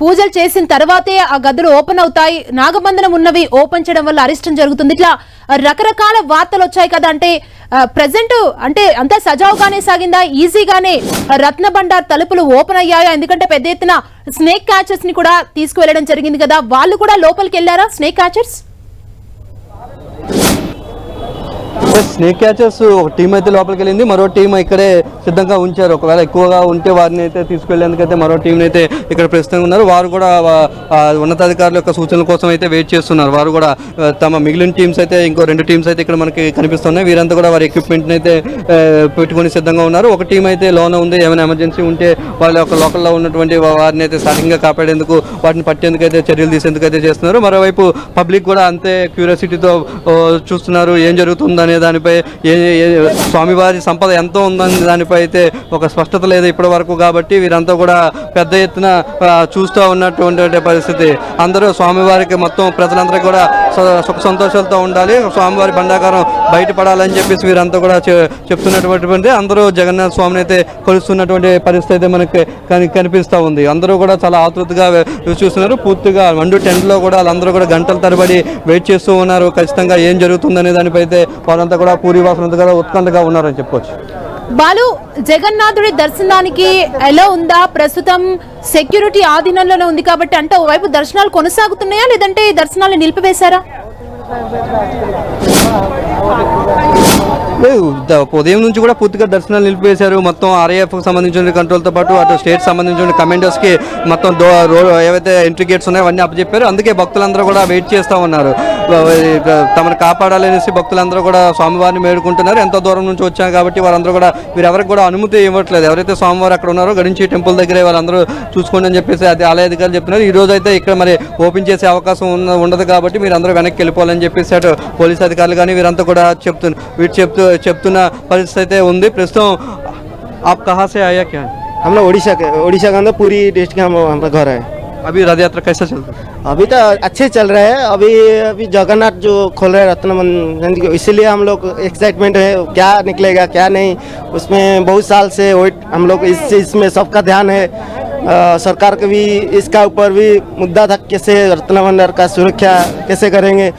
పూజలు చేసిన తర్వాతే ఆ గదులు ఓపెన్ అవుతాయి. నాగబంధనం ఉన్నవి ఓపెన్ చేయడం వల్ల అరిష్టం జరుగుతుంది. ఇట్లా రకరకాల వార్తలు వచ్చాయి కదా. అంటే ప్రజెంట్ అంటే అంతా సజావుగానే సాగిందా? ఈజీగానే రత్న బండార్ తలుపులు ఓపెన్ అయ్యాయా? ఎందుకంటే పెద్ద ఎత్తున స్నేక్ క్యాచర్స్ని కూడా తీసుకువెళ్ళడం జరిగింది కదా. వాళ్ళు కూడా లోపలికి వెళ్ళారా స్నేక్ క్యాచర్స్ స్నేక్ క్యాచర్స్ ఒక టీం అయితే లోపలికి వెళ్ళింది. మరో టీం ఇక్కడే సిద్ధంగా ఉంచారు. ఒకవేళ ఎక్కువగా ఉంటే వారిని అయితే తీసుకెళ్ళేందుకైతే మరో టీం అయితే ఇక్కడ ప్రస్తుతంగా ఉన్నారు. వారు కూడా ఉన్నతాధికారుల యొక్క సూచనల కోసం అయితే వెయిట్ చేస్తున్నారు. వారు కూడా తమ మిగిలిన టీమ్స్ అయితే ఇంకో రెండు టీమ్స్ అయితే ఇక్కడ మనకి కనిపిస్తున్నాయి. వీరంతా కూడా వారి ఎక్విప్మెంట్ అయితే పెట్టుకొని సిద్ధంగా ఉన్నారు. ఒక టీం అయితే లోన ఉంది. ఏమైనా ఎమర్జెన్సీ ఉంటే వాళ్ళ యొక్క లోకల్లో ఉన్నటువంటి వారిని అయితే స్థానికంగా కాపాడేందుకు వాటిని పట్టేందుకు అయితే చర్యలు తీసేందుకు అయితే చేస్తున్నారు. మరోవైపు పబ్లిక్ కూడా అంతే క్యూరియాసిటీతో చూస్తున్నారు. ఏం జరుగుతుంది అనేది దానిపై ఏ స్వామివారి సంపద ఎంతో ఉందని దానిపై అయితే ఒక స్పష్టత లేదు ఇప్పటి వరకు కాబట్టి వీరంతా కూడా పెద్ద ఎత్తున చూస్తూ ఉన్నటువంటి పరిస్థితి. అందరూ స్వామివారికి మొత్తం ప్రజలందరూ కూడా సుఖ సంతోషాలతో ఉండాలి. స్వామివారి బండాకారం బయటపడాలని చెప్పేసి వీరంతా కూడా చెప్తున్నటువంటి అందరూ జగన్నాథ స్వామిని అయితే కొలుస్తున్నటువంటి పరిస్థితి అయితే మనకి కనిపిస్తూ ఉంది. అందరూ కూడా చాలా ఆతృతగా చూస్తున్నారు. పూర్తిగా మండు టెంట్లో కూడా వాళ్ళందరూ కూడా గంటల తరబడి వెయిట్ చేస్తూ ఉన్నారు. ఖచ్చితంగా ఏం జరుగుతుందనే దానిపై అయితే వారంతా కూడా పూరి వాసనంతా కూడా ఉత్కంఠగా ఉన్నారని చెప్పొచ్చు. బాలు జగన్నాథుడి దర్శనానికి ఎలా ఉందా? ప్రస్తుతం సెక్యూరిటీ ఆధీనంలోనే ఉంది కాబట్టి అంటే ఓవైపు దర్శనాలు కొనసాగుతున్నాయా? లేదంటే దర్శనాలు నిలిపివేశారా? లేదు ఉదయం నుంచి కూడా పూర్తిగా దర్శనాలు నిలిపివేశారు. మొత్తం ఆర్ఏఎఫ్ సంబంధించిన కంట్రోల్తో పాటు అటు స్టేట్ సంబంధించిన కమాండర్స్కి మొత్తం ఏవైతే ఎంట్రీ గేట్స్ ఉన్నాయో అవన్నీ అప్పచెప్పారు. అందుకే భక్తులందరూ కూడా వెయిట్ చేస్తూ ఉన్నారు. తమను కాపాడాలనేసి భక్తులందరూ కూడా స్వామివారిని మేడుకుంటున్నారు ఎంతో దూరం నుంచి వచ్చాం కాబట్టి వారందరూ కూడా వీరెవరికి కూడా అనుమతి ఇవ్వట్లేదు. ఎవరైతే స్వామివారు అక్కడ ఉన్నారో గడించి టెంపుల్ దగ్గరే వాళ్ళందరూ చూసుకోండి అని చెప్పేసి అది ఆలయ అధికారులు చెప్తున్నారు. ఈ రోజు అయితే ఇక్కడ మరి ఓపెన్ చేసే అవకాశం ఉండదు కాబట్టి మీరు అందరూ వెనక్కి వెళ్ళిపోవాలని చెప్పేసి అటు పోలీస్ అధికారులు కానీ వీరంతా కూడా చెప్తున్నారు. వీటి చెప్తూ చెప్తున్న పరిస్థితి అయితే ఉంది ప్రస్తుతం ఆప్ కహా సే ఆయా క్యా हम लोग उड़ीसा के उड़ीसा के अंदर पूरी डिस्ट्रिक्ट हम हमारा घर है अभी रथ यात्रा कैसा चलता है अभी तो अच्छे चल रहे हैं अभी अभी जगन्नाथ जो खोल रहे हैं रत्न मंदिर को, इसीलिए हम लोग एक्साइटमेंट है क्या निकलेगा क्या नहीं उसमें बहुत साल से वेट हम लोग इस चीज़ में सबका ध्यान है अ, सरकार के भी इसका ऊपर भी मुद्दा था कैसे रत्न भंडार का सुरक्षा कैसे करेंगे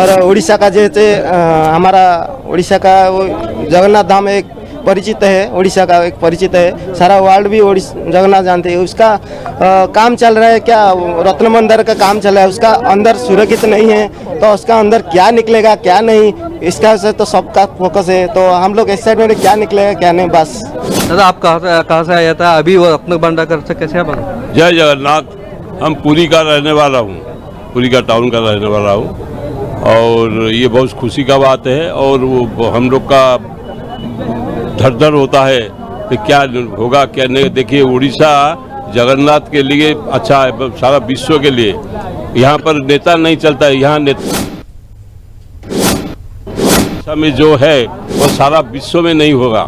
और उड़ीसा का जैसे अ, हमारा उड़ीसा का वो जगन्नाथ धाम एक परिचित है उड़ीसा का एक परिचित है। सारा वर्ल्ड भी जगन्नाथ जानते हैं। उसका अ, काम चल रहा है क्या? रत्न मंदिर का काम चल रहा है। उसका अंदर सुरक्षित नहीं है तो उसका अंदर क्या निकलेगा क्या नहीं? इसका से तो सबका फोकस है। तो हम लोग इस साइड में क्या निकलेगा क्या नहीं बस। दादा आप कहाँ से कहाँ से आया था? अभी वो रत्न भंडार से कैसे आप जय जगन्नाथ। हम पुरी का रहने वाला हूँ। पुरी का टाउन का रहने वाला हूँ। और ये बहुत खुशी का बात है और वो हम लोग का धर धर होता है कि क्या होगा, क्या नहीं। देखिए, उड़ीसा जगन्नाथ के लिए अच्छा है सारा विश्व के लिए। यहाँ पर नेता नहीं चलता है, यहाँ नेता में जो है, वो सारा विश्व में नहीं होगा।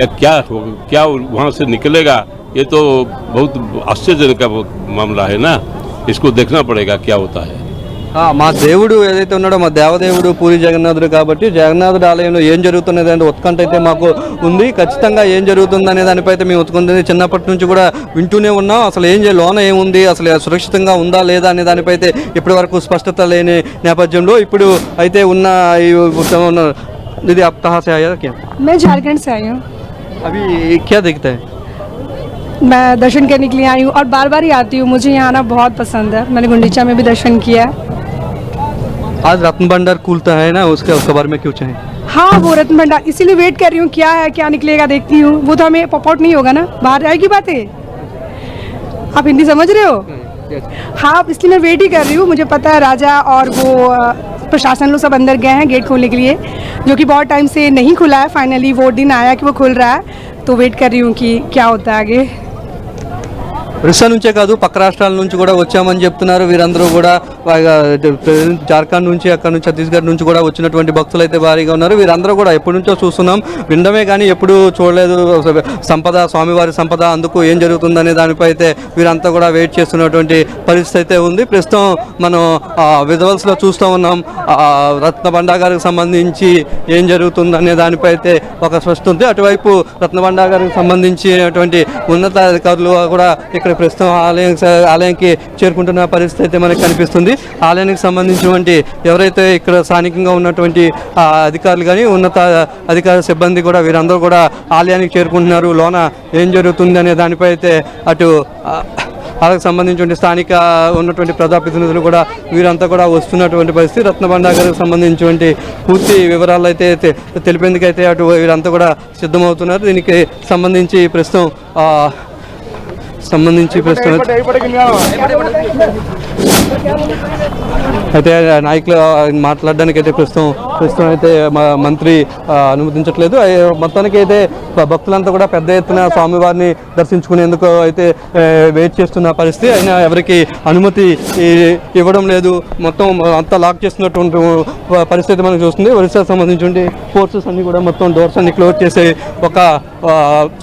या क्या होगा क्या वहाँ से निकलेगा, ये तो बहुत आश्चर्यजनक का मामला है ना। इसको देखना पड़ेगा, क्या होता है। మా దేవుడు ఏదైతే ఉన్నాడో మా దేవదేవుడు పూరి జగన్నాథుడు కాబట్టి జగన్నాథుడు ఆలయంలో ఏం జరుగుతున్నది అంటే ఉత్కంఠ అయితే మాకు ఉంది ఖచ్చితంగా ఏం జరుగుతుంది అనే దానిపై అయితే మేము ఉత్కంఠ చిన్నప్పటి నుంచి కూడా వింటూనే ఉన్నాం అసలు ఏం చేయాలి లోన ఏముంది అసలు సురక్షితంగా ఉందా లేదా అనే దానిపై అయితే ఇప్పటి వరకు స్పష్టత లేని నేపథ్యంలో ఇప్పుడు అయితే ఉన్న ఈ ఉన్న ఇది आप कहाँ से आया क्या मैं झारखंड से आई हूँ अभी क्या देखते हैं मैं दर्शन करने के लिए आई हूँ और बार बार ही आती हूँ मुझे यहाँ आना बहुत पसंद है मैंने गुंडीचा में भी दर्शन किया है आज रत्न भंडार खुलता है ना, उसके उसके बारे में क्यों चाहें? हाँ वो रत्न भंडार। इसीलिए वेट कर रही हूँ, क्या है, क्या निकलेगा देखती हूँ। वो तो हमें पॉप आउट नहीं होगा ना, बाहर आएगी बातें। आप हिंदी समझ रहे हो? हाँ इसलिए मैं वेट ही कर रही हूँ। मुझे पता है राजा और वो प्रशासन लोग सब अंदर गए हैं गेट खोलने के लिए, जो कि बहुत टाइम से नहीं खुला है। फाइनली वो दिन आया कि वो खुल रहा है। तो वेट कर रही हूँ कि क्या होता है आगे। ఒరిస్సా నుంచే కాదు పక్క రాష్ట్రాల నుంచి కూడా వచ్చామని చెప్తున్నారు. వీరందరూ కూడా జార్ఖండ్ నుంచి అక్కడ నుంచి ఛత్తీస్గఢ్ నుంచి కూడా వచ్చినటువంటి భక్తులు అయితే భారీగా ఉన్నారు. వీరందరూ కూడా ఎప్పటి నుంచో చూస్తున్నాం. వినడమే కానీ ఎప్పుడు చూడలేదు. సంపద స్వామివారి సంపద అందుకు ఏం జరుగుతుందనే దానిపై అయితే వీరంతా కూడా వెయిట్ చేస్తున్నటువంటి పరిస్థితి అయితే ఉంది. ప్రస్తుతం మనం విజువల్స్లో చూస్తూ ఉన్నాం. ఆ, రత్న భండాగారికి సంబంధించి ఏం జరుగుతుందనే దానిపై అయితే ఒక స్పష్టత ఉంది. అటువైపు రత్న భండాగారికి సంబంధించినటువంటి ఉన్నతాధికారులు కూడా ఇక్కడ ఇక్కడ ప్రస్తుతం ఆలయం ఆలయానికి చేరుకుంటున్న పరిస్థితి అయితే మనకు కనిపిస్తుంది. ఆలయానికి సంబంధించినటువంటి ఎవరైతే ఇక్కడ స్థానికంగా ఉన్నటువంటి అధికారులు కానీ ఉన్నత అధికార సిబ్బంది కూడా వీరందరూ కూడా ఆలయానికి చేరుకుంటున్నారు. లోన ఏం జరుగుతుంది అనే దానిపై అయితే అటు వాళ్ళకి సంబంధించిన స్థానిక ఉన్నటువంటి ప్రజాప్రతినిధులు కూడా వీరంతా కూడా వస్తున్నటువంటి పరిస్థితి. రత్నబండ గారికి సంబంధించినటువంటి పూర్తి వివరాలు అయితే తె- తెలిపేందుకైతే అటు వీరంతా కూడా సిద్ధమవుతున్నారు. దీనికి సంబంధించి ప్రస్తుతం సంబంధించి ప్రస్తుతం అయితే నాయకులు మాట్లాడడానికి అయితే ప్రస్తుతం ప్రస్తుతం అయితే మంత్రి అనుమతించట్లేదు. మొత్తానికి అయితే భక్తులంతా కూడా పెద్ద ఎత్తున స్వామివారిని దర్శించుకునేందుకు అయితే వెయిట్ చేస్తున్న పరిస్థితి. అయినా ఎవరికి అనుమతి ఇవ్వడం లేదు. మొత్తం అంతా లాక్ చేస్తున్నటువంటి పరిస్థితి మనకు చూస్తుంది. ఒరిస్సాకు సంబంధించి ఫోర్సెస్ అన్ని కూడా మొత్తం డోర్స్ అన్ని క్లోజ్ చేసి ఒక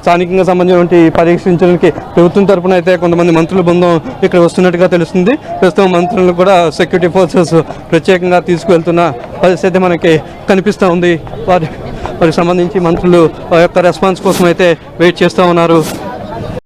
స్థానికంగా సంబంధించినటువంటి పరీక్షించడానికి ప్రభుత్వం తరపున అయితే కొంతమంది మంత్రుల బృందం ఇక్కడ వస్తున్నట్టుగా తెలుస్తుంది. ప్రస్తుతం మంత్రులను కూడా సెక్యూరిటీ ఫోర్సెస్ ప్రత్యేకంగా తీసుకువెళ్తున్న పరిస్థితి మనకి కనిపిస్తూ ఉంది. వారి వారికి సంబంధించి మంత్రులు ఆ యొక్క రెస్పాన్స్ కోసం అయితే వెయిట్ చేస్తూ ఉన్నారు.